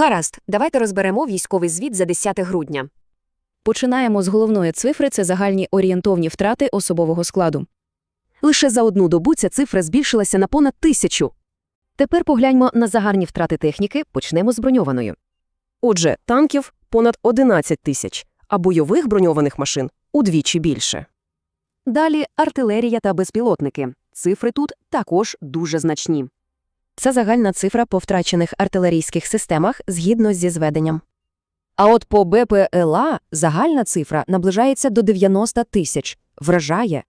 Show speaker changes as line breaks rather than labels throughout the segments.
Гаразд, давайте розберемо військовий звіт за 10 грудня.
Починаємо з головної цифри це загальні орієнтовні втрати особового складу.
Лише за одну добу ця цифра збільшилася на понад тисячу.
Тепер погляньмо на загальні втрати техніки, почнемо з броньованої.
Отже, танків понад 11 тисяч, а бойових броньованих машин удвічі більше.
Далі артилерія та безпілотники. Цифри тут також дуже значні.
Це загальна цифра по втрачених артилерійських системах згідно зі зведенням.
А от по БПЛА загальна цифра наближається до 90 тисяч. Вражає.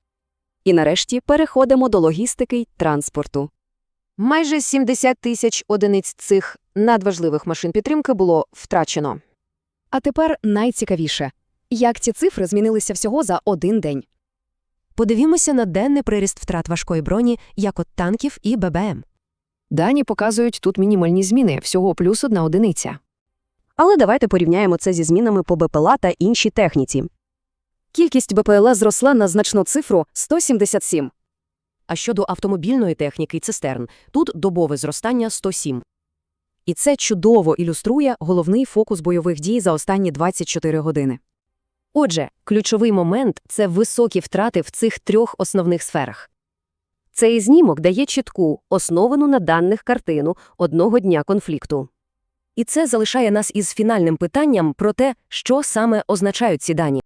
І нарешті переходимо до логістики й транспорту. Майже 70 тисяч одиниць цих надважливих машин підтримки було втрачено.
А тепер найцікавіше як ці цифри змінилися всього за один день.
Подивімося на денний приріст втрат важкої броні, як от танків і ББМ.
Дані показують тут мінімальні зміни, всього плюс одна одиниця.
Але давайте порівняємо це зі змінами по БПЛА та іншій техніці.
Кількість БПЛА зросла на значну цифру 177.
А щодо автомобільної техніки цистерн, тут добове зростання 107. І це чудово ілюструє головний фокус бойових дій за останні 24 години. Отже, ключовий момент – це високі втрати в цих трьох основних сферах.
Цей знімок дає чітку, основану на даних картину одного дня конфлікту.
І це залишає нас із фінальним питанням про те, що саме означають ці дані.